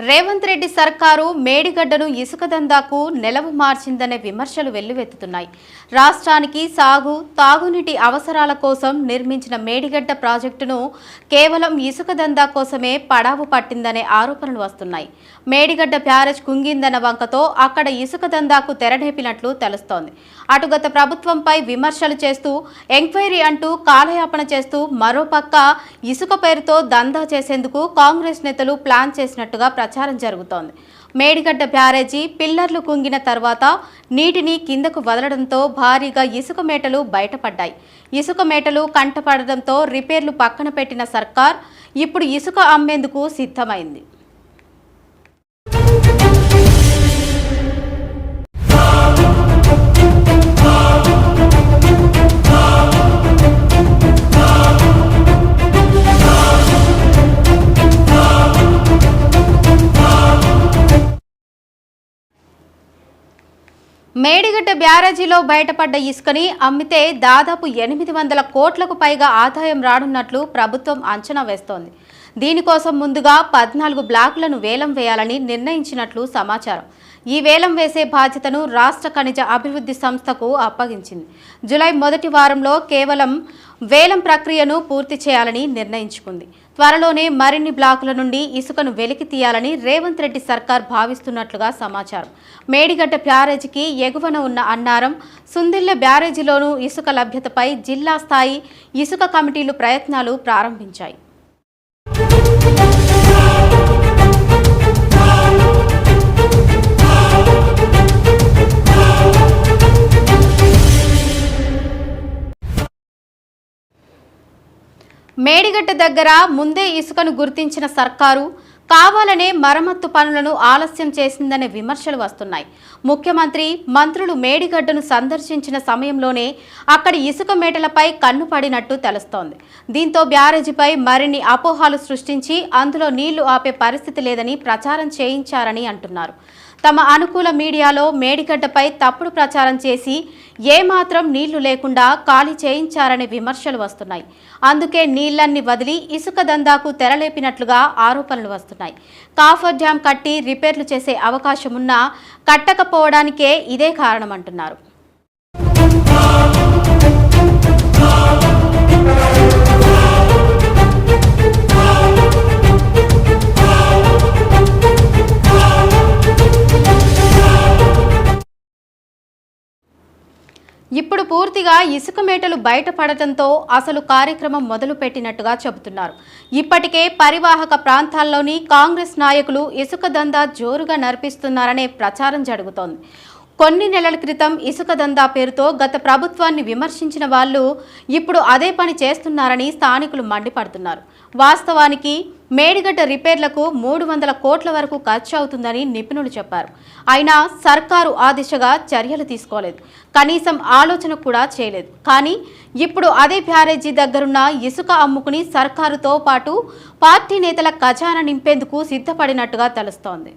రేవంత్ రెడ్డి సర్కారు మేడిగడ్డను ఇసుక దందాకు నెలవు మార్చిందనే విమర్శలు వెల్లువెత్తుతున్నాయి. రాష్ట్రానికి సాగు తాగునీటి అవసరాల కోసం నిర్మించిన మేడిగడ్డ ప్రాజెక్టును కేవలం ఇసుక దందా కోసమే పడావు పట్టిందనే ఆరోపణలు వస్తున్నాయి. మేడిగడ్డ బ్యారేజ్ కుంగిందన్న వంకతో అక్కడ ఇసుక దందాకు తెరడేపినట్లు తెలుస్తోంది. అటు గత ప్రభుత్వంపై విమర్శలు చేస్తూ ఎంక్వైరీ అంటూ కాలయాపన చేస్తూ మరోపక్క ఇసుక పేరుతో దందా చేసేందుకు కాంగ్రెస్ నేతలు ప్లాన్ చేసినట్టుగా ప్రచారం జరుగుతోంది. మేడిగడ్డ బ్యారేజీ పిల్లర్లు కుంగిన తర్వాత నీటిని కిందకు వదలడంతో భారీగా ఇసుక మేటలు బయటపడ్డాయి. ఇసుక మేటలు కంటపడడంతో రిపేర్లు పక్కన పెట్టిన సర్కార్ ఇప్పుడు ఇసుక అమ్మేందుకు సిద్ధమైంది. మేడిగడ్డ బ్యారేజీలో బయటపడ్డ ఇసుకని అమ్మితే దాదాపు ఎనిమిది వందల కోట్లకు పైగా ఆదాయం రానున్నట్లు ప్రభుత్వం అంచనా వేస్తోంది. దీనికోసం ముందుగా పద్నాలుగు బ్లాకులను వేలం వేయాలని నిర్ణయించినట్లు సమాచారం. ఈ వేలం వేసే బాధ్యతను రాష్ట్ర ఖనిజ అభివృద్ధి సంస్థకు అప్పగించింది. జులై మొదటి వారంలో కేవలం వేలం ప్రక్రియను పూర్తి చేయాలని నిర్ణయించుకుంది. త్వరలోనే మరిన్ని బ్లాకుల నుండి ఇసుకను వెలికి తీయాలని రేవంత్ రెడ్డి సర్కార్ భావిస్తున్నట్లుగా సమాచారం. మేడిగడ్డ బ్యారేజీకి ఎగువన ఉన్న అన్నారం సుందిల్ల బ్యారేజీలోనూ ఇసుక లభ్యతపై జిల్లా స్థాయి ఇసుక కమిటీలు ప్రయత్నాలు ప్రారంభించాయి. మేడిగడ్డ దగ్గర ముందే ఇసుకను గుర్తించిన సర్కారు కావాలనే మరమ్మత్తు పనులను ఆలస్యం చేసిందనే విమర్శలు వస్తున్నాయి. ముఖ్యమంత్రి మంత్రులు మేడిగడ్డను సందర్శించిన సమయంలోనే అక్కడి ఇసుక మేటలపై కన్ను పడినట్టు తెలుస్తోంది. దీంతో బ్యారేజీపై మరిన్ని అపోహాలు సృష్టించి అందులో నీళ్ళు ఆపే పరిస్థితి లేదని ప్రచారం చేయించారని అంటున్నారు. తమ అనుకూల మీడియాలో మేడిగడ్డపై తప్పుడు ప్రచారం చేసి ఏమాత్రం నీళ్ళు లేకుండా ఖాళీ చేయించారనే విమర్శలు వస్తున్నాయి. అందుకే నీళ్ళన్నీ వదిలి ఇసుక దందాకు తెరలేపినట్లుగా ఆరోపణలు వస్తున్నాయి. కాఫర్ డ్యాం కట్టి రిపేర్లు చేసే అవకాశం ఉన్నా కట్టకపోవడానికే ఇదే కారణమంటున్నారు. ఇప్పుడు పూర్తిగా ఇసుక మేటలు బయటపడటంతో అసలు కార్యక్రమం మొదలు పెట్టినట్టుగా చెబుతున్నారు. ఇప్పటికే పరివాహక ప్రాంతాల్లోని కాంగ్రెస్ నాయకులు ఇసుక దందా జోరుగా నడిపిస్తున్నారనే ప్రచారం జరుగుతోంది. కొన్ని నెలల క్రితం ఇసుక దందా పేరుతో గత ప్రభుత్వాన్ని విమర్శించిన వాళ్ళు ఇప్పుడు అదే పని చేస్తున్నారని స్థానికులు మండిపడుతున్నారు. వాస్తవానికి మేడిగడ్డ రిపేర్లకు మూడు వందల కోట్ల వరకు ఖర్చు అవుతుందని నిపుణులు చెప్పారు. అయినా సర్కారు ఆ దిశగా చర్యలు తీసుకోలేదు. కనీసం ఆలోచన కూడా చేయలేదు. కానీ ఇప్పుడు అదే బ్యారేజీ దగ్గరున్న ఇసుక అమ్ముకుని సర్కారుతో పాటు పార్టీ నేతల ఖజానా నింపేందుకు సిద్ధపడినట్టుగా తెలుస్తోంది.